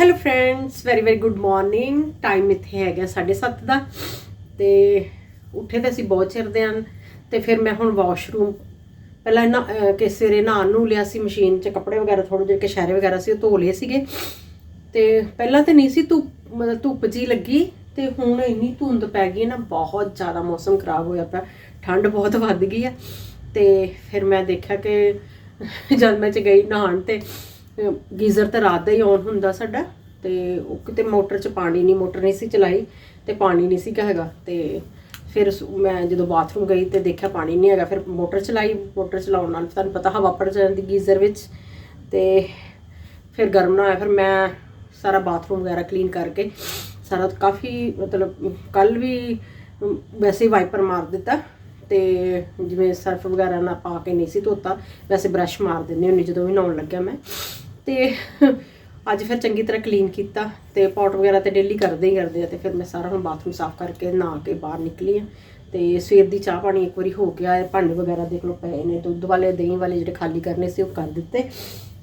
Hello friends very very good morning time ਇੱਥੇ ਹੈਗਾ 7:30 ਦਾ। ਤੇ ਉੱਠੇ ਤੇ ਅਸੀਂ ਬਹੁਤ ਚਿਰ ਦੇ ਹਨ। ਤੇ ਫਿਰ ਮੈਂ ਹੁਣ ਵਾਸ਼ਰੂਮ ਪਹਿਲਾਂ ਨਾ ਅਹ, ਕਿ ਸਵੇਰੇ ਨਹਾਉਣ ਨੂੰ ਲਿਆ ਸੀ ਮਸ਼ੀਨ 'ਚ ਕੱਪੜੇ ਵਗੈਰਾ ਥੋੜੇ ਜਿਹੇ ਕਸ਼ਹਿਰੇ ਵਗੈਰਾ ਸੀ ਉਹ ਧੋ ਲਏ ਸੀਗੇ। ਤੇ ਪਹਿਲਾਂ ਤੇ ਨਹੀਂ ਸੀ ਧੁੱਪ ਮਤਲਬ ਧੁੱਪ ਜੀ ਲੱਗੀ। ਤੇ ਹੁਣ ਇੰਨੀ ਧੁੰਦ ਪੈ ਗਈ ਨਾ ਬਹੁਤ ਜ਼ਿਆਦਾ ਮੌਸਮ ਖਰਾਬ ਹੋਇਆ ਪਿਆ। ਠੰਡ ਬਹੁਤ ਵੱਧ ਗਈ ਆ। ਤੇ ਫਿਰ ਮੈਂ ਦੇਖਿਆ ਕਿ ਜਦ ਮੈਂ ਚ ਗਈ ਨਹਾਉਣ ਤੇ ਗੀਜ਼ਰ ਤਾਂ ਰਾਤ ਦਾ ਹੀ ਔਨ ਹੁੰਦਾ ਸਾਡਾ ਤੇ ਉਹ ਕਿਤੇ ਮੋਟਰ 'ਚ ਪਾਣੀ ਨਹੀਂ, ਮੋਟਰ ਨਹੀਂ ਸੀ ਚਲਾਈ ਤੇ ਪਾਣੀ ਨਹੀਂ ਸੀ ਹੈਗਾ ਤੇ ਫਿਰ ਮੈਂ ਜਦੋਂ ਬਾਥਰੂਮ ਗਈ ਤੇ ਦੇਖਿਆ ਪਾਣੀ ਨਹੀਂ ਹੈਗਾ, ਫਿਰ ਮੋਟਰ ਚਲਾਈ, ਮੋਟਰ ਚਲਾਉਣ ਨਾਲ ਤੁਹਾਨੂੰ ਪਤਾ ਹਵਾ ਪੜ ਜਾਂਦੀ ਗੀਜ਼ਰ ਵਿੱਚ ਤੇ ਫਿਰ ਗਰਮ ਨਾ ਹੋਇਆ, ਫਿਰ ਮੈਂ ਸਾਰਾ ਬਾਥਰੂਮ ਵਗੈਰਾ ਕਲੀਨ ਕਰਕੇ ਸਾਰਾ ਕਾਫੀ ਮਤਲਬ ਕੱਲ ਵੀ ਵੈਸੇ ਹੀ ਵਾਈਪਰ ਮਾਰ ਦਿੱਤਾ ਤੇ ਜਿਵੇਂ ਸਰਫ ਵਗੈਰਾ ਨਾ ਪਾ ਕੇ ਨਹੀਂ ਸੀ ਧੋਤਾ, ਵੈਸੇ ਬ੍ਰਸ਼ ਮਾਰ ਦਿੰਦੀ ਹੁੰਦੀ ਜਦੋਂ ਵੀ ਨਹਾਉਣ ਲੱਗਿਆ ਮੈਂ। ਤੇ ਅੱਜ ਫਿਰ ਚੰਗੀ ਤਰ੍ਹਾਂ ਕਲੀਨ ਕੀਤਾ ਤੇ ਪੌਟ ਵਗੈਰਾ ਤੇ ਡੇਲੀ ਕਰਦੇ ਹੀ ਕਰਦੇ ਆ ਤੇ ਫਿਰ ਮੈਂ ਸਾਰਾ ਹੁਣ ਬਾਥਰੂਮ ਸਾਫ਼ ਕਰਕੇ ਨਹਾ ਕੇ ਬਾਹਰ ਨਿਕਲੀ ਆ। ਤੇ ਸਵੇਰ ਦੀ ਚਾਹ ਪਾਣੀ ਇੱਕ ਵਾਰੀ ਹੋ ਗਿਆ ਹੈ ਭਾਂਡੇ ਵਗੈਰਾ ਦੇਖ ਲਓ ਪਏ ਨੇ, ਦੁੱਧ ਵਾਲੇ, ਦਹੀਂ ਵਾਲੇ ਜਿਹੜੇ ਖਾਲੀ ਕਰਨੇ ਸੀ ਉਹ ਕਰ ਦਿੱਤੇ।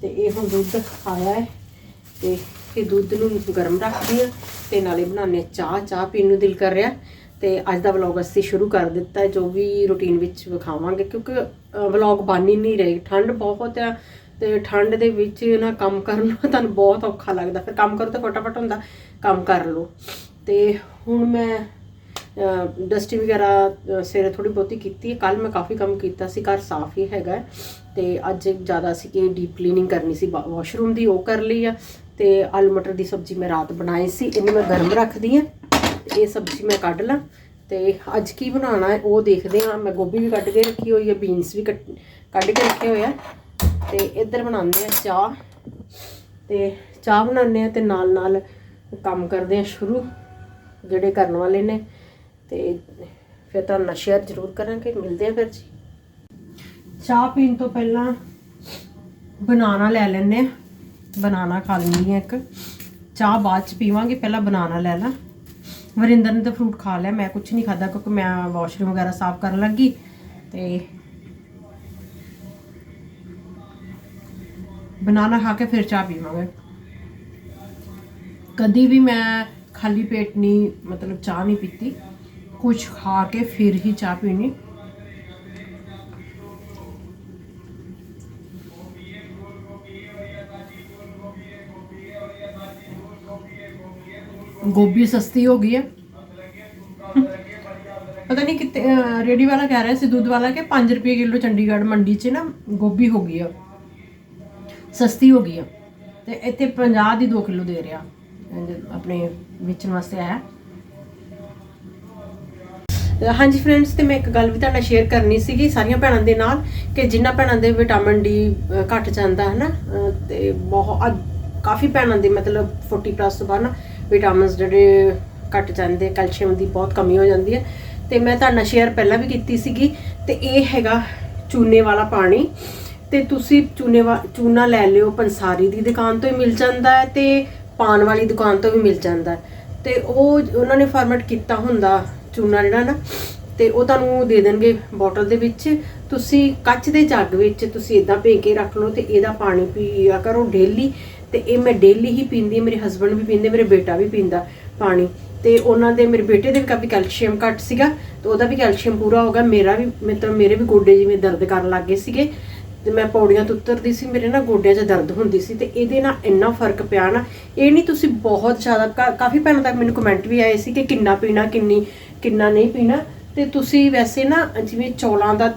ਤੇ ਇਹ ਹੁਣ ਦੁੱਧ ਆਇਆ ਹੈ ਤੇ ਇਹ ਦੁੱਧ ਨੂੰ ਗਰਮ ਰੱਖਦੀ ਆ ਤੇ ਨਾਲੇ ਬਣਾਉਂਦੇ ਹਾਂ ਚਾਹ। ਚਾਹ ਪੀਣ ਨੂੰ ਦਿਲ ਕਰ ਰਿਹਾ ਤੇ ਅੱਜ ਦਾ ਵਲੌਗ ਅਸੀਂ ਸ਼ੁਰੂ ਕਰ ਦਿੱਤਾ ਜੋ ਵੀ ਰੁਟੀਨ ਵਿੱਚ ਵਿਖਾਵਾਂਗੇ ਕਿਉਂਕਿ ਵਲੌਗ ਬਣ ਹੀ ਨਹੀਂ ਰਹੀ। ਠੰਡ ਬਹੁਤ ਆ ਤੇ ਠੰਡ ਦੇ ਵਿੱਚ ਨਾ ਕੰਮ ਕਰਨਾ ਤੁਹਾਨੂੰ ਬਹੁਤ ਔਖਾ ਲੱਗਦਾ। ਫਿਰ ਕੰਮ ਕਰੋ ਤਾਂ ਫਟਾਫਟ ਹੁੰਦਾ ਕੰਮ ਕਰ ਲਓ। ਤੇ ਹੁਣ ਮੈਂ ਡਸਟਿੰਗ ਵਗੈਰਾ ਅ, ਸਵੇਰੇ ਥੋੜੀ ਬਹੁਤੀ ਕੀਤੀ ਹੈ। ਕੱਲ ਮੈਂ ਕਾਫੀ ਕੰਮ ਕੀਤਾ ਸੀ ਘਰ ਸਾਫ਼ ਹੀ ਹੈਗਾ ਹੈ। ਤੇ ਅੱਜ ਜ਼ਿਆਦਾ ਸੀ ਕਿ ਡੀਪ ਕਲੀਨਿੰਗ ਕਰਨੀ ਸੀ ਵਾਸ਼ਰੂਮ ਦੀ ਉਹ ਕਰ ਲਈ ਆ। ਤੇ ਆਲੂ ਮਟਰ ਦੀ ਸਬਜ਼ੀ ਮੈਂ ਰਾਤ ਬਣਾਈ ਸੀ ਇਹਨੂੰ ਮੈਂ ਗਰਮ ਰੱਖਦੀ ਆ ਇਹ ਸਬਜ਼ੀ ਮੈਂ ਕੱਢ ਲਾਂ। ਤੇ ਅੱਜ ਕੀ ਬਣਾਉਣਾ ਹੈ ਉਹ ਦੇਖਦੇ ਹਾਂ। ਮੈਂ ਗੋਭੀ ਵੀ ਕੱਢ ਕੇ ਰੱਖੀ ਹੋਈ ਹੈ ਬੀਨਸ ਵੀ ਕੱਟ- ਕੱਢ ਕੇ ਰੱਖੇ ਹੋਏ ਆ। ਤੇ ਇੱਧਰ ਬਣਾਉਂਦੇ ਆ ਚਾਹ। ਤੇ ਚਾਹ ਬਣਾਉਂਦੇ ਆ ਤੇ ਨਾਲ ਨਾਲ ਕੰਮ ਕਰਦੇ ਆ ਸ਼ੁਰੂ, ਜਿਹੜੇ ਕਰਨ ਵਾਲੇ ਨੇ। ਤੇ ਫਿਰ ਤੁਹਾਨੂੰ ਨਾਲ ਸ਼ੇਅਰ ਜ਼ਰੂਰ ਕਰਾਂਗੇ, ਮਿਲਦੇ ਆ ਫਿਰ ਜੀ। ਚਾਹ ਪੀਣ ਤੋਂ ਪਹਿਲਾਂ ਬਨਾਨਾ ਲੈ ਲੈਂਦੇ ਆ। ਬਨਾਨਾ ਖਾ ਲੈਂਦੀ ਆ ਇੱਕ। ਚਾਹ ਬਾਅਦ ਚ ਪੀਵਾਂਗੇ, ਪਹਿਲਾਂ ਬਨਾਨਾ ਲੈ ਲਾਂ। ਵਰਿੰਦਰ ਨੇ ਤਾਂ ਫਰੂਟ ਖਾ ਲਿਆ, ਮੈਂ ਕੁਝ ਨਹੀਂ ਖਾਦਾ ਕਿਉਂਕਿ ਮੈਂ ਵਾਸ਼ਰੂਮ ਵਗੈਰਾ ਸਾਫ਼ ਕਰਨ ਲੱਗੀ। ਤੇ ਬਨਾਨਾ ਖਾ ਕੇ ਫਿਰ ਚਾਹ ਪੀਵਾਂਗੇ ਕਦੀ ਵੀ ਮੈਂ ਖਾਲੀ ਪੇਟ ਨਹੀਂ ਮਤਲਬ ਚਾਹ ਨਹੀਂ ਪੀਤੀ ਕੁਝ ਖਾ ਕੇ ਫਿਰ ਹੀ ਚਾਹ ਪੀਣੀ ਗੋਭੀ ਸਸਤੀ ਹੋ ਗਈ ਹੈ ਪਤਾ ਨਹੀਂ ਕਿਤੇ ਅਹ, ਰੇਹੜੀ ਵਾਲਾ ਕਹਿ ਰਿਹਾ ਸੀ ਦੁੱਧ ਵਾਲਾ ਕਿ 5 ਰੁਪਏ ਕਿਲੋ ਚੰਡੀਗੜ੍ਹ ਮੰਡੀ 'ਚ ਨਾ ਗੋਭੀ ਹੋ ਗਈ ਆ ਸਸਤੀ ਹੋ ਗਈ ਆ। ਤੇ ਇੱਥੇ 50 ਦੀ 2 ਕਿਲੋ ਦੇ ਰਿਹਾ। ਆਪਣੇ ਵੇਚਣ ਵਾਸਤੇ ਆਇਆ। ਹਾਂਜੀ ਫਰੈਂਡਸ ਤੇ ਮੈਂ ਇੱਕ ਗੱਲ ਵੀ ਤੁਹਾਡਾ ਸ਼ੇਅਰ ਕਰਨੀ ਸੀਗੀ ਸਾਰੀਆਂ ਭੈਣਾਂ ਦੇ ਨਾਲ, ਕਿ ਜਿਨ੍ਹਾਂ ਭੈਣਾਂ ਦੇ ਵਿਟਾਮਿਨ ਡੀ ਘਟ ਜਾਂਦਾ ਹੈ ਨਾ ਅਹ, ਤੇ ਬਹੁਤ ਕਾਫੀ ਭੈਣਾਂ ਦੇ ਮਤਲਬ 40 ਪਲੱਸ ਤੋਂ ਬਾਅਦ ਨਾ ਵਿਟਾਮਿਨਸ ਜਿਹੜੇ ਘਟ ਜਾਂਦੇ ਕੈਲਸ਼ੀਅਮ ਦੀ ਬਹੁਤ ਕਮੀ ਹੋ ਜਾਂਦੀ ਹੈ। ਤੇ ਮੈਂ ਤੁਹਾਡਾ ਸ਼ੇਅਰ ਪਹਿਲਾਂ ਵੀ ਕੀਤੀ ਸੀਗੀ, ਤੇ ਇਹ ਹੈਗਾ ਚੂਨੇ ਵਾਲਾ ਪਾਣੀ। ਤੇ ਤੁਸੀਂ ਚੂਨੇ ਵਾ ਚੂਨਾ ਲੈ ਲਿਓ, ਪੰਸਾਰੀ ਦੀ ਦੁਕਾਨ ਤੋਂ ਹੀ ਮਿਲ ਜਾਂਦਾ ਹੈ ਤੇ ਪਾਨ ਵਾਲੀ ਦੁਕਾਨ ਤੋਂ ਵੀ ਮਿਲ ਜਾਂਦਾ ਹੈ। ਤੇ ਉਹ ਉਹਨਾਂ ਨੇ ਫਾਰਮੈਟ ਕੀਤਾ ਹੁੰਦਾ ਚੂਨਾ ਜਿਹੜਾ ਨਾ, ਤੇ ਉਹ ਤੁਹਾਨੂੰ ਦੇ ਦੇਣਗੇ ਬੋਟਲ ਦੇ ਵਿੱਚ। ਤੁਸੀਂ ਕੱਚ ਦੇ ਜੱਗ ਵਿੱਚ ਤੁਸੀਂ ਇਦਾਂ ਭੇ ਕੇ ਰੱਖ ਲਓ ਤੇ ਇਹਦਾ ਪਾਣੀ ਪੀਆ ਕਰੋ ਡੇਲੀ ਤੇ ਇਹ ਮੈਂ ਡੇਲੀ ਹੀ ਪੀਂਦੀ, ਮੇਰੇ ਹਸਬੰਡ ਵੀ ਪੀਂਦੇ, ਮੇਰੇ ਬੇਟਾ ਵੀ ਪੀਂਦਾ ਪਾਣੀ। ਤੇ ਉਹਨਾਂ ਦੇ, ਮੇਰੇ ਬੇਟੇ ਦੇ ਵੀ ਕਾਫੀ ਕੈਲਸ਼ੀਅਮ ਘੱਟ ਸੀਗਾ, ਤੇ ਉਹਦਾ ਵੀ ਕੈਲਸ਼ੀਅਮ ਪੂਰਾ ਹੋ ਗਿਆ। ਮੇਰਾ ਵੀ, ਮਤਲਬ ਮੇਰੇ ਵੀ ਗੋਡੇ ਜਿਵੇਂ ਦਰਦ ਕਰਨ ਲੱਗ ਗਏ ਸੀਗੇ। ਤੇ ਮੈਂ ਪੌੜੀਆਂ ਤੋਂ ਉਤਰਦੀ ਸੀ, ਮੇਰੇ ਨਾ ਗੋਡਿਆਂ 'ਚ ਦਰਦ ਹੁੰਦੀ ਸੀ ਤੇ ਇਹਦੇ ਨਾਲ ਇੰਨਾ ਫ਼ਰਕ ਪਿਆ ਨਾ। ਇਹ ਨਹੀਂ ਤੁਸੀਂ ਬਹੁਤ ਜ਼ਿਆਦਾ, ਕਾ- ਕਾਫੀ ਭੈਣਾਂ ਤੱਕ ਮੈਨੂੰ ਕਮੈਂਟ ਵੀ ਆਏ ਸੀ ਕਿ ਕਿੰਨਾ ਪੀਣਾ, ਕਿੰਨੀ, ਕਿੰਨਾ ਨਹੀਂ ਪੀਣਾ। ਤੇ ਤੁਸੀਂ ਵੈਸੇ ਨਾ ਜਿਵੇਂ ਚੌਲਾਂ ਦਾ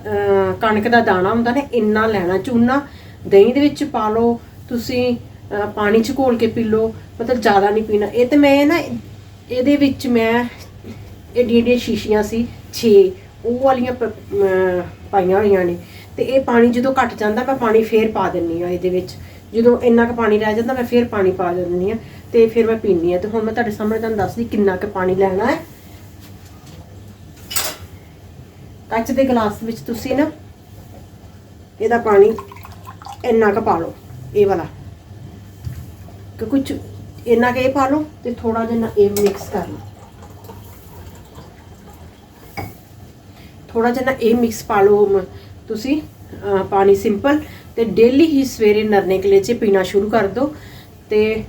ਕਣਕ ਦਾ ਦਾਣਾ ਹੁੰਦਾ ਨਾ, ਇੰਨਾ ਲੈਣਾ, ਚੂਨਾ ਦਹੀਂ ਦੇ ਵਿੱਚ ਪਾ ਲਓ, ਤੁਸੀਂ ਪਾਣੀ 'ਚ ਘੋਲ ਕੇ ਪੀ ਲਓ, ਮਤਲਬ ਜ਼ਿਆਦਾ ਨਹੀਂ ਪੀਣਾ। ਇਹ ਤੇ ਮੈਂ ਨਾ, ਇਹਦੇ ਵਿੱਚ ਮੈਂ ਏਡੀਆਂ ਏਡੀਆਂ ਸ਼ੀਸ਼ੀਆਂ ਸੀ 6 ਉਹ ਵਾਲੀਆਂ ਪਾਈਆਂ ਹੋਈਆਂ ਨੇ। ਤੇ ਇਹ ਪਾਣੀ ਜਦੋਂ ਘਟ ਜਾਂਦਾ, ਮੈਂ ਪਾਣੀ ਫੇਰ ਪਾ ਦਿੰਨੀ ਆ ਇਹਦੇ ਵਿੱਚ। ਜਦੋਂ ਇੰਨਾ ਕੁ ਪਾਣੀ ਰਹਿ ਜਾਂਦਾ, ਮੈਂ ਫੇਰ ਪਾਣੀ ਪਾ ਦਿੰਦੀ ਆ ਤੇ ਫਿਰ ਮੈਂ ਪੀਂਦੀ ਆ। ਤੇ ਹੁਣ ਮੈਂ ਤੁਹਾਡੇ ਸਾਹਮਣੇ ਤੁਹਾਨੂੰ ਦੱਸਦੀ ਕਿੰਨਾ ਕੁ ਪਾਣੀ ਲੈਣਾ ਹੈ। ਕੱਚ ਦੇ ਗਲਾਸ ਵਿੱਚ ਤੁਸੀਂ ਨਾ ਇਹਦਾ ਪਾਣੀ ਇੰਨਾ ਕੁ ਪਾ ਲਓ, ਇਹ ਵਾਲਾ। ਕਿ ਕੁਝ ਇੰਨਾ ਕੁ ਇਹ ਪਾ ਲਓ ਤੇ ਥੋੜਾ ਜਿਹਾ ਇਹ ਮਿਕਸ ਕਰ ਲਓ। ਥੋੜਾ ਜਿਹਾ ਨਾ ਇਹ ਮਿਕਸ ਪਾ ਲਓ ਤੁਸੀਂ ਪਾਣੀ ਸਿੰਪਲ ਤੇ ਡੇਲੀ ਹੀ ਸਵੇਰੇ ਨਰਨੇ ਕਲੇ ਚ ਪੀਣਾ ਸ਼ੁਰੂ ਕਰ ਦਿਓ ਤੇ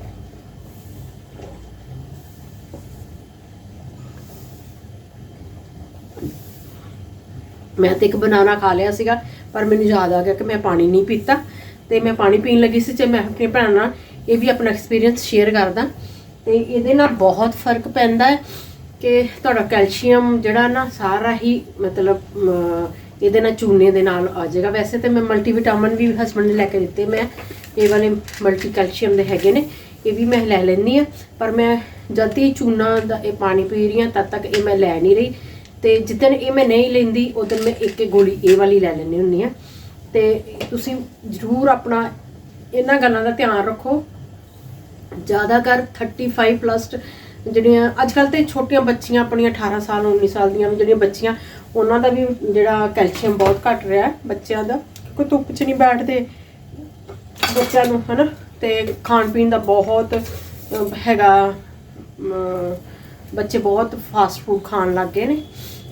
ਮੈਂ ਤੇ ਇੱਕ ਬਨਾਨਾ ਖਾ ਲਿਆ ਸੀਗਾ, ਪਰ ਮੈਨੂੰ ਯਾਦ ਆ ਗਿਆ ਕਿ ਮੈਂ ਪਾਣੀ ਨਹੀਂ ਪੀਤਾ ਤੇ ਮੈਂ ਪਾਣੀ ਪੀਣ ਲੱਗੀ ਸੀ ਤੇ ਮੈਂ ਆਪਣੇ ਭੈਣ ਨਾਲ ਇਹ ਵੀ ਆਪਣਾ ਐਕਸਪੀਰੀਅੰਸ ਸ਼ੇਅਰ ਕਰਦਾ। ਤੇ ਇਹਦੇ ਨਾਲ ਬਹੁਤ ਫ਼ਰਕ ਪੈਂਦਾ ਹੈ ਕਿ ਤੁਹਾਡਾ ਕੈਲਸ਼ੀਅਮ ਜਿਹੜਾ ਨਾ ਸਾਰਾ ਹੀ ਮਤਲਬ ਇਹਦੇ ਨਾਲ ਚੂਨੇ ਦੇ ਨਾਲ ਆ ਜਾਏਗਾ। ਵੈਸੇ ਤੇ ਮੈਂ ਮਲਟੀਵਿਟਾਮਿਨ ਵੀ ਹਸਬੰਡ ਨੇ ਲੈ ਕੇ ਦਿੱਤੇ। ਮੈਂ ਇਹ ਵਾਲੇ ਮਲਟੀ ਕੈਲਸ਼ੀਅਮ ਦੇ ਹੈਗੇ ਨੇ, ਇਹ ਵੀ ਮੈਂ ਲੈ ਲੈਂਦੀ ਆ ਪਰ ਮੈਂ ਜਦ ਹੀ ਚੂਨਾ ਦਾ ਇਹ ਪਾਣੀ ਪੀ ਰਹੀ ਹਾਂ, ਤਦ ਤੱਕ ਇਹ ਮੈਂ ਲੈ ਨਹੀਂ ਰਹੀ। ਤੇ ਜਿੱਦਣ ਇਹ ਮੈਂ ਨਹੀਂ ਲੈਂਦੀ ਉਦੋਂ ਮੈਂ ਇੱਕ ਇੱਕ ਗੋਲੀ ਇਹ ਵਾਲੀ ਲੈ ਲੈਂਦੀ ਹੁੰਦੀ ਆ ਤੇ ਤੁਸੀਂ ਜ਼ਰੂਰ ਆਪਣਾ ਇਹਨਾਂ ਗੱਲਾਂ ਦਾ ਧਿਆਨ ਰੱਖੋ। ਜ਼ਿਆਦਾ ਕਰ 35 ਪਲੱਸ ਜਿਹੜੀਆਂ, ਅੱਜ ਕੱਲ ਤੇ ਛੋਟੀਆਂ ਬੱਚੀਆਂ ਆਪਣੀਆਂ 18 ਸਾਲ 19 ਸਾਲ ਦੀਆਂ ਵੀ ਜਿਹੜੀਆਂ ਬੱਚੀਆਂ ਉਹਨਾਂ ਦਾ ਵੀ ਜਿਹੜਾ ਕੈਲਸ਼ੀਅਮ ਬਹੁਤ ਘਟ ਰਿਹਾ ਬੱਚਿਆਂ ਦਾ। ਕੋਈ ਧੁੱਪ 'ਚ ਨਹੀਂ ਬੈਠਦੇ ਬੱਚਿਆਂ ਨੂੰ, ਹਨਾ? ਤੇ ਖਾਣ ਪੀਣ ਦਾ ਬਹੁਤ ਹੈਗਾ ਬੱਚੇ ਬਹੁਤ ਫਾਸਟ ਫੂਡ ਖਾਣ ਲੱਗ ਗਏ ਨੇ।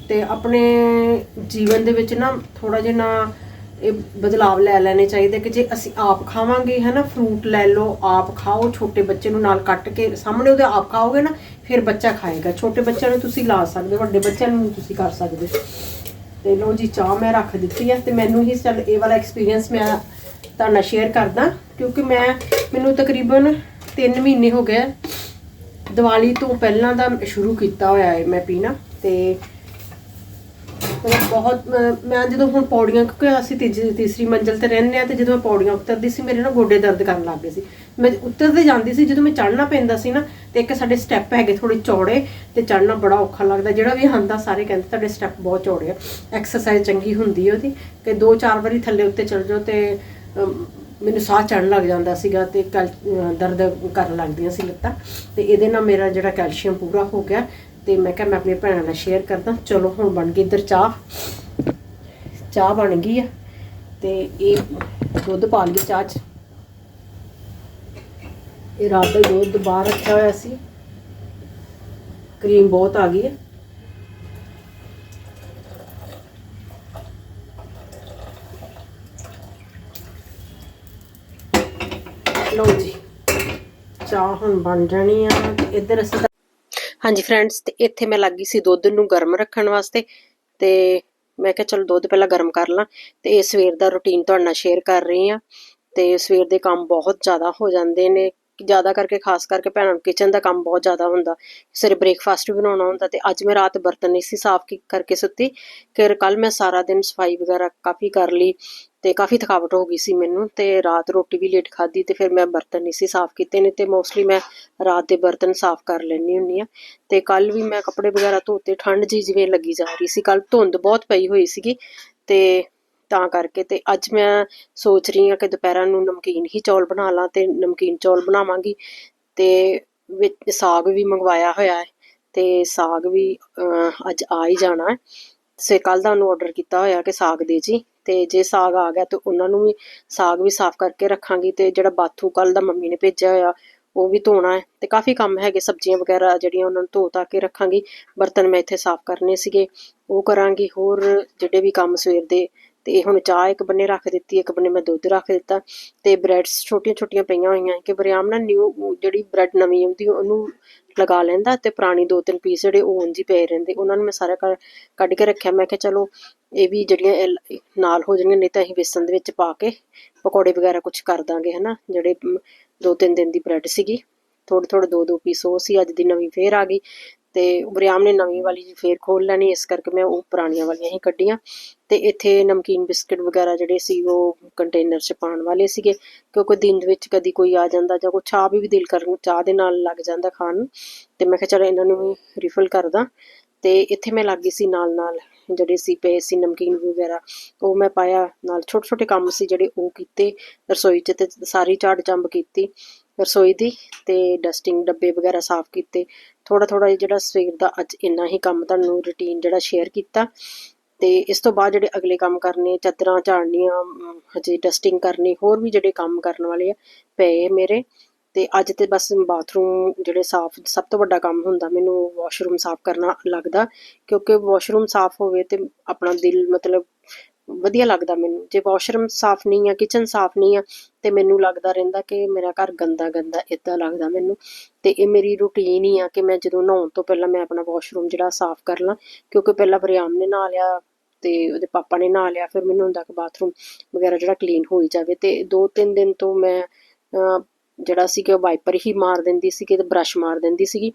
ਤੇ ਆਪਣੇ ਜੀਵਨ ਦੇ ਵਿੱਚ ਨਾ ਥੋੜਾ ਜਿਹਾ ਨਾ ਇਹ ਬਦਲਾਵ ਲੈ ਲੈਣੇ ਚਾਹੀਦੇ ਕਿ ਜੇ ਅਸੀਂ ਆਪ ਖਾਵਾਂਗੇ, ਹਨਾ? ਫਰੂਟ ਲੈ ਲਓ, ਆਪ ਖਾਓ, ਛੋਟੇ ਬੱਚੇ ਨੂੰ ਨਾਲ ਕੱਟ ਕੇ ਸਾਹਮਣੇ ਉਹਦੇ ਆਪ ਖਾਓਗੇ ਨਾ ਫਿਰ ਬੱਚਾ ਖਾਏਗਾ। ਛੋਟੇ ਬੱਚਿਆਂ ਨੂੰ ਤੁਸੀਂ ਲਾ ਸਕਦੇ ਵੱਡੇ ਬੱਚਿਆਂ ਨੂੰ ਤੁਸੀਂ ਕਰ ਸਕਦੇ। ਤੇ ਲੋ ਜੀ, ਚਾਹ ਮੈਂ ਰੱਖ ਦਿੱਤੀ ਹੈ ਤੇ ਮੈਨੂੰ ਹੀ ਚੱਲ ਇਹ ਵਾਲਾ ਐਕਸਪੀਰੀਅੰਸ ਮੈਂ ਤੁਹਾਡਾ ਸ਼ੇਅਰ ਕਰਦਾ, ਕਿਉਂਕਿ ਮੈਂ, ਮੈਨੂੰ ਤਕਰੀਬਨ 3 ਮਹੀਨੇ ਹੋ ਗਏ ਦੀਵਾਲੀ ਤੋਂ ਪਹਿਲਾਂ ਦਾ ਸ਼ੁਰੂ ਕੀਤਾ ਹੋਇਆ ਹੈ ਮੈਂ ਪੀਣਾ ਤੇ ਮਤਲਬ ਬਹੁਤ ਮੈਂ- ਮੈਂ ਜਦੋਂ ਹੁਣ ਪੌੜੀਆਂ ਕਿਉਂਕਿ ਅਸੀਂ ਤੀਜੀ ਤੀਸਰੀ ਮੰਜ਼ਲ ਤੇ ਰਹਿੰਦੇ ਆ ਤੇ ਜਦੋਂ ਮੈਂ ਪੌੜੀਆਂ ਉਤਰਦੀ ਸੀ ਮੇਰੇ ਨਾ ਗੋਡੇ ਦਰਦ ਕਰਨ ਲੱਗ ਗਏ ਸੀ। ਮੈਂ ਉਤਰਦੇ ਜਾਂਦੀ ਸੀ ਜਦੋਂ ਮੈਂ ਚੜ੍ਹਨਾ ਪੈਂਦਾ ਸੀ ਨਾ ਤੇ ਇੱਕ ਸਾਡੇ ਸਟੈਪ ਹੈਗੇ ਥੋੜੇ ਚੌੜੇ ਤੇ ਚੜ੍ਹਨਾ ਬੜਾ ਔਖਾ ਲੱਗਦਾ। ਜਿਹੜਾ ਵੀ ਆਂਦਾ ਸਾਰੇ ਕਹਿੰਦੇ ਤੁਹਾਡੇ ਸਟੈਪ ਬਹੁਤ ਚੌੜੇ ਆ। ਐਕਸਰਸਾਈਜ਼ ਚੰਗੀ ਹੁੰਦੀ ਉਹਦੀ ਕਿ ਦੋ ਚਾਰ ਵਾਰੀ ਥੱਲੇ ਉੱਤੇ ਚੜ ਜਾਓ ਤੇ ਅਮ, ਮੈਨੂੰ ਸਾਹ ਚੜਨ ਲੱਗ ਜਾਂਦਾ ਸੀਗਾ ਤੇ ਕੈਲ- ਅਹ ਦਰਦ ਕਰਨ ਲੱਗਦੀਆਂ ਸੀ ਲੱਤਾਂ। ਤੇ ਇਹਦੇ ਨਾਲ ਮੇਰਾ ਜਿਹੜਾ ਕੈਲਸ਼ੀਅਮ ਪੂਰਾ ਹੋ ਗਿਆ। ਤੇ ਮੈਂ ਕਿਹਾ ਮੈਂ ਆਪਣੀ ਭੈਣਾਂ ਨਾਲ ਸ਼ੇਅਰ ਕਰਦਾ। ਚਲੋ, ਹੁਣ ਬਣ ਗਈ ਇੱਧਰ ਚਾਹ। ਚਾਹ ਬਣ ਗਈ ਆ ਤੇ ਇਹ ਦੁੱਧ ਪਾ ਲਈ ਚਾਹ 'ਚ। ਇਹ ਰਾਤ ਦਾ ਦੁੱਧ ਬਾਹਰ ਰੱਖਿਆ ਹੋਇਆ ਸੀ। ਕਰੀਮ ਬਹੁਤ ਆ ਗਈ ਹੈ ਲਓ ਜੀ, ਚਾਹ ਹੁਣ ਬਣ ਜਾਣੀ ਆ। ਇੱਧਰ ਅਸੀਂ ਹਾਂਜੀ ਫਰੈਂਡਸ ਤੇ ਇੱਥੇ ਮੈਂ ਲੱਗੀ ਸੀ ਦੁੱਧ ਨੂੰ ਗਰਮ ਰੱਖਣ ਵਾਸਤੇ, ਤੇ ਮੈਂ ਕਿਹਾ ਚਲੋ ਦੁੱਧ ਪਹਿਲਾਂ ਗਰਮ ਕਰ ਲਾਂ, ਤੇ ਇਹ ਸਵੇਰ ਦਾ ਰੁਟੀਨ ਤੁਹਾਡੇ ਨਾਲ ਸ਼ੇਅਰ ਕਰ ਰਹੀ ਆ ਤੇ ਸਵੇਰ ਦੇ ਕੰਮ ਬਹੁਤ ਜ਼ਿਆਦਾ ਹੋ ਜਾਂਦੇ ਨੇ ਜ਼ਿਆਦਾ ਕਰਕੇ, ਖਾਸ ਕਰਕੇ ਭੈਣਾਂ ਨੂੰ ਕਿਚਨ ਦਾ ਕੰਮ ਬਹੁਤ ਜ਼ਿਆਦਾ ਹੁੰਦਾ। ਸਵੇਰੇ ਬ੍ਰੇਕਫਾਸਟ ਵੀ ਬਣਾਉਣਾ ਹੁੰਦਾ ਤੇ ਅੱਜ ਮੈਂ ਰਾਤ ਬਰਤਨ ਨਹੀਂ ਸੀ ਸਾਫ਼ ਕਰਕੇ ਸੁੱਤੀ। ਫਿਰ ਕੱਲ ਮੈਂ ਸਾਰਾ ਦਿਨ ਸਫ਼ਾਈ ਵਗੈਰਾ ਕਾਫੀ ਕਰ ਲਈ ਤੇ ਕਾਫੀ ਥਕਾਵਟ ਹੋ ਗਈ ਸੀ ਮੈਨੂੰ ਤੇ ਰਾਤ ਰੋਟੀ ਵੀ ਲੇਟ ਖਾਧੀ ਤੇ ਫਿਰ ਮੈਂ ਬਰਤਨ ਨਹੀਂ ਸੀ ਸਾਫ਼ ਕੀਤੇ ਨੇ ਤੇ ਮੋਸਟਲੀ ਮੈਂ ਰਾਤ ਦੇ ਬਰਤਨ ਸਾਫ਼ ਕਰ ਲੈਣੀ ਹੁੰਨੀ ਆ ਤੇ ਕੱਲ ਵੀ ਮੈਂ ਕੱਪੜੇ ਵਗੈਰਾ ਧੋਤੇ, ਠੰਡ ਜੀ ਜਿਵੇਂ ਲੱਗੀ ਜਾ ਰਹੀ ਸੀ। ਕੱਲ ਧੁੰਦ ਬਹੁਤ ਪਈ ਹੋਈ ਸੀਗੀ ਤੇ ਤਾਂ ਕਰਕੇ ਤੇ ਅੱਜ ਮੈਂ ਸੋਚ ਰਹੀ ਹਾਂ ਕਿ ਦੁਪਹਿਰਾਂ ਨੂੰ ਨਮਕੀਨ ਹੀ ਚੌਲ ਬਣਾ ਲਾਂ ਤੇ ਨਮਕੀਨ ਚੌਲ ਬਣਾਵਾਂਗੀ। ਤੇ ਵਿੱਚ ਸਾਗ ਵੀ ਮੰਗਵਾਇਆ ਹੋਇਆ ਹੈ ਤੇ ਸਾਗ ਵੀ ਅੱਜ ਆ ਹੀ ਜਾਣਾ ਹੈ। ਸੇ ਕੱਲ ਦਾ ਉਹਨੂੰ ਆਰਡਰ ਕੀਤਾ ਹੋਇਆ ਕਿ ਸਾਗ ਦੇ ਜੀ। ਤੇ ਜੇ ਸਾਗ ਆ ਗਿਆ ਤੇ ਉਹਨਾਂ ਨੂੰ ਵੀ ਸਾਗ ਵੀ ਸਾਫ਼ ਕਰਕੇ ਰੱਖਾਂਗੀ ਤੇ ਜਿਹੜਾ ਬਾਥੂ ਕੱਲ ਦਾ ਮੰਮੀ ਨੇ ਭੇਜਿਆ ਹੋਇਆ, ਉਹ ਵੀ ਧੋਣਾ ਹੈ। ਤੇ ਕਾਫੀ ਕੰਮ ਹੈਗੇ, ਸਬਜ਼ੀਆਂ ਵਗੈਰਾ ਜਿਹੜੀਆਂ ਉਹਨਾਂ ਨੂੰ ਧੋ ਤਾ ਕੇ ਰੱਖਾਂਗੀ। ਬਰਤਨ ਮੈਂ ਇੱਥੇ ਸਾਫ਼ ਕਰਨੇ ਸੀਗੇ। ਉਹ ਕਰਾਂਗੀ। ਹੋਰ ਜਿਹੜੇ ਵੀ ਕੰਮ ਸਵੇਰ ਦੇ ਤੇ ਹੁਣ ਚਾਹ ਇੱਕ ਬੰਨੇ ਰੱਖ ਦਿੱਤੀ, ਇੱਕ ਬੰਨੇ ਮੈਂ ਦੁੱਧ ਰੱਖ ਦਿੱਤਾ ਤੇ ਬ੍ਰੈਡਸ ਛੋਟੀਆਂ ਛੋਟੀਆਂ ਪਈਆਂ ਹੋਈਆਂ ਕਿ ਬਰਿਆਮ ਨਾ ਨਿਊ ਜਿਹੜੀ ਬ੍ਰੈਡ ਨਵੀਂ ਆਉਂਦੀ ਉਹਨੂੰ ਲਗਾ ਲੈਂਦਾ ਤੇ ਪੁਰਾਣੀ ਦੋ ਤਿੰਨ ਪੀਸ ਜਿਹੜੇ ਉਹ ਉਂਝ ਹੀ ਪਏ ਰਹਿੰਦੇ, ਉਹਨਾਂ ਨੂੰ ਮੈਂ ਸਾਰਾ ਕੱਢ- ਕੇ ਰੱਖਿਆ, ਮੈਂ ਕਿਹਾ ਚਲੋ ਇਹ ਵੀ ਜਿਹੜੀਆਂ ਨਾਲ ਹੋ ਜਾਣਗੀਆਂ, ਨਹੀਂ ਤਾਂ ਅਸੀਂ ਬੇਸਨ ਦੇ ਵਿੱਚ ਪਾ ਕੇ ਪਕੌੜੇ ਵਗੈਰਾ ਕੁਝ ਕਰ ਦਾਂਗੇ, ਹਨਾ, ਜਿਹੜੇ ਦੋ ਤਿੰਨ ਦਿਨ ਦੀ ਬ੍ਰੈਡ ਸੀਗੀ ਥੋੜੇ ਥੋੜੇ ਦੋ ਦੋ ਪੀਸ ਉਹ ਸੀ, ਅੱਜ ਦੀ ਨਵੀਂ ਫੇਰ ਆ ਗਈ ਤੇ ਬਰਿਆਮ ਨੇ ਨਵੀਂ ਵਾਲੀ ਜੀ ਫੇਰ ਖੋਲ ਲੈਣੀ, ਇਸ ਕਰਕੇ ਮੈਂ ਉਹ ਪੁਰਾਣੀਆਂ ਵਾਲੀਆਂ ਹੀ ਕੱਢੀਆਂ। ਤੇ ਇੱਥੇ ਨਮਕੀਨ ਬਿਸਕਟ ਵਗੈਰਾ ਜਿਹੜੇ ਸੀ, ਉਹ ਕੰਟੇਨਰ 'ਚ ਪਾਉਣ ਵਾਲੇ ਸੀਗੇ। ਕਿਉਂਕਿ ਦਿਨ ਦੇ ਵਿੱਚ ਕਦੀ ਕੋਈ ਆ ਜਾਂਦਾ ਜਾਂ ਕੋਈ ਚਾਹ ਵੀ ਦਿਲ ਕਰਨ, ਚਾਹ ਦੇ ਨਾਲ ਲੱਗ ਜਾਂਦਾ ਖਾਣ ਨੂੰ। ਤੇ ਮੈਂ ਕਿਹਾ ਚਲੋ ਇਹਨਾਂ ਨੂੰ ਵੀ ਰਿਫਿਲ ਕਰਦਾ ਤੇ ਇੱਥੇ ਮੈਂ ਲੱਗੀ ਸੀ ਨਾਲ ਨਾਲ ਜਿਹੜੇ ਸੀ, ਪਏ ਸੀ ਨਮਕੀਨ ਵਗੈਰਾ। ਉਹ ਮੈਂ ਪਾਇਆ ਨਾਲ ਛੋਟੇ ਛੋਟੇ ਕੰਮ ਸੀ ਜਿਹੜੇ ਉਹ ਕੀਤੇ। ਰਸੋਈ 'ਚ ਤੇ ਸਾਰੀ ਝਾੜ ਚੰਬ ਕੀਤੀ। ਰਸੋਈ ਦੀ ਤੇ ਡਸਟਿੰਗ ਡੱਬੇ ਵਗੈਰਾ ਸਾਫ਼ ਕੀਤੇ। ਥੋੜਾ ਥੋੜਾ ਜਿਹੜਾ ਸਵੇਰ ਦਾ ਅੱਜ ਇੰਨਾ ਹੀ ਕੰਮ ਤੁਹਾਨੂੰ ਰੁਟੀਨ ਜਿਹੜਾ ਸ਼ੇਅਰ ਕੀਤਾ ਤੇ ਇਸ ਤੋਂ ਬਾਅਦ ਜਿਹੜੇ ਅਗਲੇ ਕੰਮ ਕਰਨੇ, ਚਾਦਰਾਂ ਝਾੜਨੀਆਂ ਹਜੇ ਡਸਟਿੰਗ ਕਰਨੀ, ਹੋਰ ਵੀ ਜਿਹੜੇ ਕੰਮ ਕਰਨ ਵਾਲੇ ਆ, ਪਏ ਮੇਰੇ। ਤੇ ਅੱਜ ਤੇ ਬਸ ਬਾਥਰੂਮ ਜਿਹੜੇ ਸਾਫ਼, ਸਭ ਤੋਂ ਵੱਡਾ ਕੰਮ ਹੁੰਦਾ ਮੈਨੂੰ ਵਾਸ਼ਰੂਮ ਸਾਫ਼ ਕਰਨਾ ਲੱਗਦਾ ਕਿਉਂਕਿ ਵਾਸ਼ਰੂਮ ਸਾਫ਼ ਹੋਵੇ ਤੇ ਆਪਣਾ ਦਿਲ ਮਤਲਬ ਵਧੀਆ ਲੱਗਦਾ ਮੈਨੂੰ। ਜੇ ਵਾਸ਼ਰੂਮ ਸਾਫ਼ ਨਹੀਂ ਆ ਕਿਚਨ ਸਾਫ਼ ਨਹੀਂ ਆ ਤੇ ਮੈਨੂੰ ਲੱਗਦਾ ਰਹਿੰਦਾ ਕਿ ਮੇਰਾ ਘਰ ਗੰਦਾ ਗੰਦਾ ਇਦਾਂ ਲੱਗਦਾ ਮੈਨੂੰ। ਤੇ ਇਹ ਮੇਰੀ ਰੁਟੀਨ ਹੀ ਆ ਕਿ ਮੈਂ ਜਦੋਂ ਨਹਾਉਣ ਤੋਂ ਪਹਿਲਾਂ ਮੈਂ ਆਪਣਾ ਵਾਸ਼ਰੂਮ ਜਿਹੜਾ ਸਾਫ਼ ਕਰ ਲਾਂ ਕਿਉਂਕਿ ਪਹਿਲਾਂ ਬਰਿਆਮ ਨੇ ਨਹਾ ਲਿਆ ਤੇ ਉਹਦੇ ਪਾਪਾ ਨੇ ਨਹਾ ਲਿਆ ਫਿਰ ਮੈਨੂੰ ਹੁੰਦਾ ਕਿ ਬਾਥਰੂਮ ਵਗੈਰਾ ਜਿਹੜਾ ਕਲੀਨ ਹੋਈ ਜਾਵੇ। ਤੇ ਦੋ ਤਿੰਨ ਦਿਨ ਤੋਂ ਮੈਂ ਅਹ, ਜਿਹੜਾ ਸੀ ਕਿ ਉਹ ਵਾਈਪਰ ਹੀ ਮਾਰ ਦਿੰਦੀ ਸੀ ਕਿ ਬ੍ਰਸ਼ ਮਾਰ ਦਿੰਦੀ ਸੀਗੀ।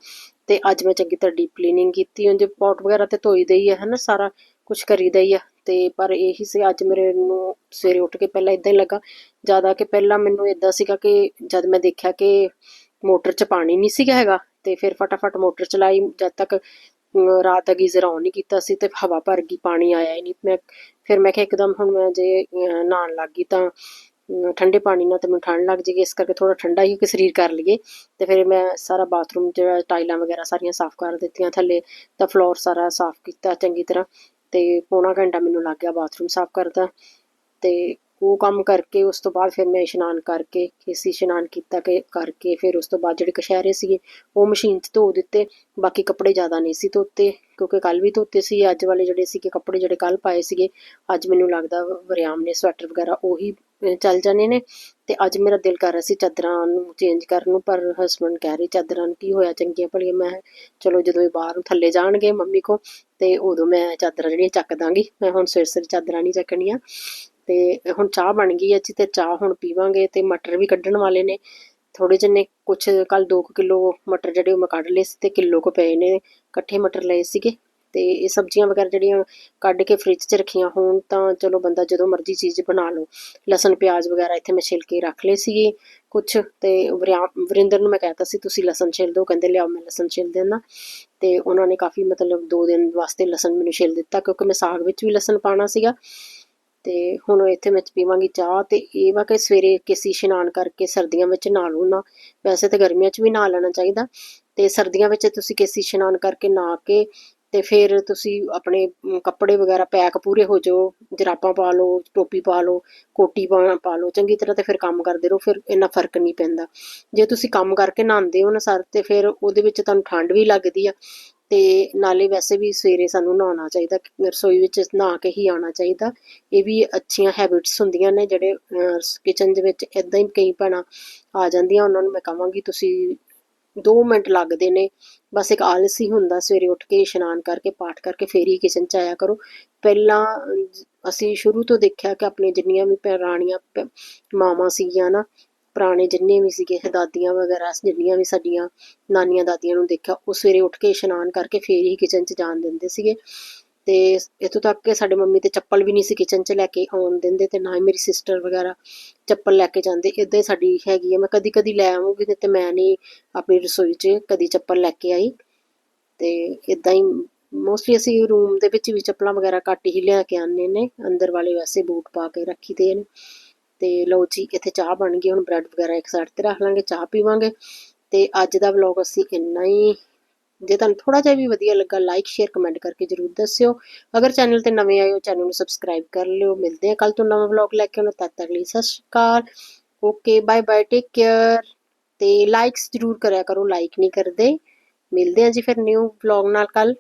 ਤੇ ਅੱਜ ਮੈਂ ਚੰਗੀ ਤਰ੍ਹਾਂ ਡੀਪ ਕਲੀਨਿੰਗ ਕੀਤੀ ਉਹਦੇ ਪੌਟ ਵਗੈਰਾ ਤੇ ਧੋਈ ਦਈ ਹੈ ਹਨਾ ਸਾਰਾ। ਕੁਝ ਕਰੀਦਾ ਹੀ ਆ। ਤੇ ਪਰ ਇਹੀ ਸੀ ਅੱਜ ਮੇਰੇ ਨੂੰ ਸਵੇਰੇ ਉੱਠ ਕੇ ਪਹਿਲਾਂ ਇਦਾਂ ਹੀ ਲੱਗਾ। ਜ਼ਿਆਦਾ ਕਿ ਪਹਿਲਾਂ ਮੈਨੂੰ ਇਦਾਂ ਸੀਗਾ ਕਿ ਜਦ ਮੈਂ ਦੇਖਿਆ ਕਿ ਮੋਟਰ 'ਚ ਪਾਣੀ ਨਹੀਂ ਸੀਗਾ ਹੈਗਾ ਤੇ ਫਿਰ ਫਟਾਫਟ ਮੋਟਰ ਚਲਾਈ। ਜਦ ਤੱਕ ਰਾਤ ਦਾ ਗੀਜ਼ਰ ਆਨ ਨਹੀਂ ਕੀਤਾ ਸੀ ਤੇ ਹਵਾ ਭਰ ਗਈ ਪਾਣੀ ਆਇਆ ਹੀ ਨਹੀਂ। ਮੈਂ ਫਿਰ ਮੈਂ ਕਿਹਾ ਇੱਕਦਮ ਹੁਣ ਮੈਂ ਜੇ ਅਹ, ਨਹਾਉਣ ਲੱਗ ਗਈ ਤਾਂ ਠੰਡੇ ਪਾਣੀ ਨਾਲ ਤੇ ਮੈਨੂੰ ਠੰਡ ਲੱਗ ਜੇਗੀ ਇਸ ਕਰਕੇ ਥੋੜਾ ਠੰਡਾ ਹੀ ਕਿ ਸਰੀਰ ਕਰ ਲਈਏ। ਤੇ ਫਿਰ ਮੈਂ ਸਾਰਾ ਬਾਥਰੂਮ ਜਿਹੜਾ ਟਾਈਲਾਂ ਵਗੈਰਾ ਸਾਰੀਆਂ ਸਾਫ਼ ਕਰ ਦਿੱਤੀਆਂ ਥੱਲੇ ਤਾਂ ਫਲੋਰ ਸਾਰਾ ਸਾਫ਼ ਕੀਤਾ ਚੰਗੀ ਤਰ੍ਹਾਂ। ਤੇ ਪੌਣਾ ਘੰਟਾ ਮੈਨੂੰ ਲੱਗ ਗਿਆ ਬਾਥਰੂਮ ਸਾਫ਼ ਕਰਦਾ ਤੇ ਉਹ ਕੰਮ ਕਰਕੇ, ਉਸ ਤੋਂ ਬਾਅਦ ਫਿਰ ਮੈਂ ਇਸ਼ਨਾਨ ਕਰਕੇ ਕੇਸੀ ਇਸ਼ਨਾਨ ਕੀਤਾ ਕਿ, ਕਰਕੇ ਫਿਰ ਉਸ ਤੋਂ ਬਾਅਦ ਜਿਹੜੇ ਕਸ਼ਹਿਰੇ ਸੀਗੇ, ਉਹ ਮਸ਼ੀਨ 'ਚ ਧੋ ਦਿੱਤੇ। ਬਾਕੀ ਕੱਪੜੇ ਜ਼ਿਆਦਾ ਨਹੀਂ ਸੀ ਧੋਤੇ, ਕਿਉਂਕਿ ਕੱਲ ਵੀ ਧੋਤੇ ਸੀ, ਅੱਜ ਵਾਲੇ ਜਿਹੜੇ ਸੀਗੇ ਕੱਪੜੇ ਜਿਹੜੇ ਕੱਲ ਪਾਏ ਸੀਗੇ, ਅੱਜ ਮੈਨੂੰ ਲੱਗਦਾ ਵਰਿਆਮ ਨੇ, ਸਵੈਟਰ ਵਗੈਰਾ ਉਹੀ ਚੱਲ ਜਾਣੇ ਨੇ। ਤੇ ਅੱਜ ਮੇਰਾ ਦਿਲ ਕਰ ਰਿਹਾ ਸੀ ਚਾਦਰਾਂ ਨੂੰ ਚੇਂਜ ਕਰਨ ਨੂੰ, ਪਰ ਹਸਬੰਡ ਕਹਿ ਰਹੇ ਚਾਦਰਾਂ ਨੂੰ, ਕੀ ਹੋਇਆ ਚੰਗੀਆਂ ਭਲੀਆਂ? ਮੈਂ ਚਲੋ ਜਦੋਂ ਇਹ ਬਾਹਰ ਥੱਲੇ ਜਾਣਗੇ ਮੰਮੀ ਕੋ, ਤੇ ਉਦੋਂ ਮੈਂ ਚਾਦਰਾਂ ਜਿਹੜੀਆਂ ਚੱਕ ਦਾਂਗੀ। ਮੈਂ ਹੁਣ ਸਿਰ ਸਿਰ ਚਾਦਰਾਂ ਨਹੀਂ ਚੱਕਣੀਆਂ। ਤੇ ਹੁਣ ਚਾਹ ਬਣ ਗਈ ਹੈ ਤੇ ਚਾਹ ਹੁਣ ਪੀਵਾਂਗੇ, ਤੇ ਮਟਰ ਵੀ ਕੱਢਣ ਵਾਲੇ ਨੇ। ਥੋੜੇ ਜਿੰਨੇ ਕੁਛ ਕੱਲ 2 ਕਿਲੋ ਮਟਰ ਜਿਹੜੇ ਉਹ ਮੈਂ ਕੱਢ ਲਏ ਸੀ, ਤੇ ਕਿਲੋ ਕੁ ਪਏ ਨੇ। ਇਕੱਠੇ ਮਟਰ ਲਏ ਸੀਗੇ। ਤੇ ਇਹ ਸਬਜ਼ੀਆਂ ਵਗੈਰਾ ਜਿਹੜੀਆਂ ਕੱਢ ਕੇ ਫ੍ਰਿਜ 'ਚ ਰੱਖੀਆਂ ਹੋਣ ਤਾਂ ਚਲੋ ਬੰਦਾ ਜਦੋਂ ਮਰਜ਼ੀ ਚੀਜ਼ ਬਣਾ ਲਓ। ਲਸਣ, ਪਿਆਜ਼ ਵਗੈਰਾ ਇੱਥੇ ਮੈਂ ਛਿਲ ਕੇ ਰੱਖ ਲਏ ਸੀਗੇ ਕੁਛ ਤੇ ਵਰਿੰਦਰ ਨੂੰ ਮੈਂ ਕਹਿਤਾ ਸੀ, ਤੁਸੀਂ ਲਸਣ ਛਿਲ ਦਿਓ। ਕਹਿੰਦੇ, ਲਿਆਓ, ਮੈਂ ਲਸਣ ਛਿਲ ਦੇਣਾ ਤੇ ਉਹਨਾਂ ਨੇ ਕਾਫੀ ਮਤਲਬ 2 ਦਿਨ ਵਾਸਤੇ ਲਸਣ ਮੈਨੂੰ ਛਿਲ ਦਿੱਤਾ ਕਿਉਂਕਿ ਮੈਂ ਸਾਗ ਵਿੱਚ ਵੀ ਲਸਣ ਪਾਣਾ ਸੀਗਾ। ਤੇ ਹੁਣ ਇੱਥੇ ਮੈਂ ਪੀਵਾਂਗੀ ਚਾਹ ਤੇ ਇਹ ਵਾ ਕਿ ਸਵੇਰੇ ਕਿਸੇ ਇਸ਼ਨਾਨ ਕਰਕੇ ਸਰਦੀਆਂ ਵਿੱਚ ਨਹਾ ਲਓ ਨਾ। ਵੈਸੇ ਤਾਂ ਗਰਮੀਆਂ 'ਚ ਵੀ ਨਾ ਲੈਣਾ ਚਾਹੀਦਾ। ਤੇ ਸਰਦੀਆਂ ਵਿੱਚ ਤੁਸੀਂ ਕਿਸੇ ਇਸ਼ਨਾਨ ਕਰਕੇ ਨਾ ਕੇ ਤੇ ਫਿਰ ਤੁਸੀਂ ਆਪਣੇ ਕੱਪੜੇ ਵਗੈਰਾ ਪੈਕ ਪੂਰੇ ਹੋ ਜਾਓ, ਜਰਾਬਾਂ ਪਾ ਲਓ, ਟੋਪੀ ਪਾ ਲਓ, ਕੋਟੀ ਪਾ ਪਾ ਲਓ, ਚੰਗੀ ਤਰ੍ਹਾਂ ਤੇ ਫਿਰ ਕੰਮ ਕਰਦੇ ਰਹੋ, ਫਿਰ ਇੰਨਾ ਫ਼ਰਕ ਨਹੀਂ ਪੈਂਦਾ। ਜੇ ਤੁਸੀਂ ਕੰਮ ਕਰਕੇ ਨਹਾਉਂਦੇ ਹੋ ਨਾ ਸਰ, ਤੇ ਫਿਰ ਉਹਦੇ ਵਿੱਚ ਤੁਹਾਨੂੰ ਠੰਡ ਵੀ ਲੱਗਦੀ ਆ, ਤੇ ਨਾਲੇ ਵੈਸੇ ਵੀ ਸਵੇਰੇ ਸਾਨੂੰ ਨਹਾਉਣਾ ਚਾਹੀਦਾ, ਰਸੋਈ ਵਿੱਚ ਨਹਾ ਕੇ ਹੀ ਆਉਣਾ ਚਾਹੀਦਾ। ਇਹ ਵੀ ਅੱਛੀਆਂ ਹੈਬਿਟਸ ਹੁੰਦੀਆਂ ਨੇ ਜਿਹੜੇ ਕਿਚਨ ਦੇ ਵਿੱਚ ਇਦਾਂ ਹੀ ਕਈ ਭੈਣਾਂ ਆ ਜਾਂਦੀਆਂ, ਉਹਨਾਂ ਨੂੰ ਮੈਂ ਕਹਾਂਗੀ, ਤੁਸੀਂ 2 ਮਿੰਟ ਲੱਗਦੇ ਨੇ। ਬਸ ਇੱਕ ਆਲਸ ਹੁੰਦਾ ਸਵੇਰੇ ਉੱਠ ਕੇ ਇਸ਼ਨਾਨ ਕਰਕੇ, ਪਾਠ ਕਰਕੇ ਫੇਰ ਹੀ ਕਿਚਨ ਚ ਆਇਆ ਕਰੋ। ਪਹਿਲਾਂ ਅਸੀਂ ਸ਼ੁਰੂ ਤੋਂ ਦੇਖਿਆ ਕਿ ਆਪਣੀਆਂ ਜਿੰਨੀਆਂ ਵੀ ਪੁਰਾਣੀਆਂ ਮਾਵਾਂ ਸੀਗੀਆਂ ਨਾ, ਪੁਰਾਣੇ ਜਿੰਨੇ ਵੀ ਸੀਗੇ, ਦਾਦੀਆਂ ਵਗੈਰਾ, ਜਿੰਨੀਆਂ ਵੀ ਸਾਡੀਆਂ ਨਾਨੀਆਂ ਦਾਦੀਆਂ ਨੂੰ ਦੇਖਿਆ, ਉਹ ਸਵੇਰੇ ਉੱਠ ਕੇ ਇਸ਼ਨਾਨ ਕਰਕੇ ਫੇਰ ਹੀ ਕਿਚਨ 'ਚ ਜਾਣ ਦਿੰਦੇ ਸੀਗੇ। ਤੇ ਇੱਥੋਂ ਤੱਕ ਕਿ ਸਾਡੇ ਮੰਮੀ ਤੇ ਚੱਪਲ ਵੀ ਨਹੀਂ ਸੀ ਕਿਚਨ 'ਚ ਲੈ ਕੇ ਆਉਣ ਦਿੰਦੇ ਤੇ ਨਾ ਹੀ ਮੇਰੀ ਸਿਸਟਰ ਵਗੈਰਾ ਚੱਪਲ ਲੈ ਕੇ ਜਾਂਦੇ। ਇਦਾਂ ਹੀ ਸਾਡੀ ਹੈਗੀ ਆ। ਮੈਂ ਕਦੀ ਕਦੀ ਲੈ ਆਵਾਂਗੀ ਤੇ ਮੈਂ ਨਹੀਂ ਆਪਣੀ ਰਸੋਈ 'ਚ ਕਦੀ ਚੱਪਲ ਲੈ ਕੇ ਆਈ। ਤੇ ਇਦਾਂ ਹੀ ਮੋਸਟਲੀ ਅਸੀਂ ਰੂਮ ਦੇ ਵਿੱਚ ਵੀ ਚੱਪਲਾਂ ਵਗੈਰਾ ਘੱਟ ਹੀ ਲੈ ਕੇ ਆਉਂਦੇ ਨੇ। ਅੰਦਰ ਵਾਲੇ ਵੈਸੇ ਬੂਟ ਪਾ ਕੇ ਰੱਖੀਦੇ ਨੇ। ਤੇ ਲਓ ਜੀ, ਇੱਥੇ ਚਾਹ ਬਣ ਗਈ। ਹੁਣ ਬ੍ਰੈਡ ਵਗੈਰਾ ਇੱਕ ਸਾਈਡ ਤੇ ਰੱਖ ਲਾਂਗੇ, ਚਾਹ ਪੀਵਾਂਗੇ। ਤੇ ਅੱਜ ਦਾ ਵਲੌਗ ਅਸੀਂ ਇੰਨਾ ਹੀ ਜੇ ਤੁਹਾਨੂੰ ਥੋੜਾ ਜਿਹਾ ਵੀ ਵਧੀਆ ਲੱਗਾ ਲਾਈਕ ਸ਼ੇਅਰ ਕਮੈਂਟ ਕਰਕੇ ਜਰੂਰ ਦੱਸਿਓ। ਅਗਰ ਚੈਨਲ ਤੇ ਨਵੇਂ ਆਏ ਹੋ ਚੈਨਲ ਨੂੰ ਸਬਸਕ੍ਰਾਈਬ ਕਰ ਲਿਓ। ਮਿਲਦੇ ਆ ਕੱਲ ਤੋਂ ਨਵਾਂ ਵਲੌਗ ਲੈ ਕੇ ਆਉਣਾ ਤਦ ਤੱਕ ਲਈ Sat Shri Akal. Okay bye bye take care ਤੇ ਲਾਈਕਸ ਜਰੂਰ ਕਰਿਆ ਕਰੋ ਲਾਈਕ ਨਹੀਂ ਕਰਦੇ। ਮਿਲਦੇ ਆ ਜੀ ਫਿਰ ਨਿਊ ਵਲੌਗ ਨਾਲ ਕੱਲ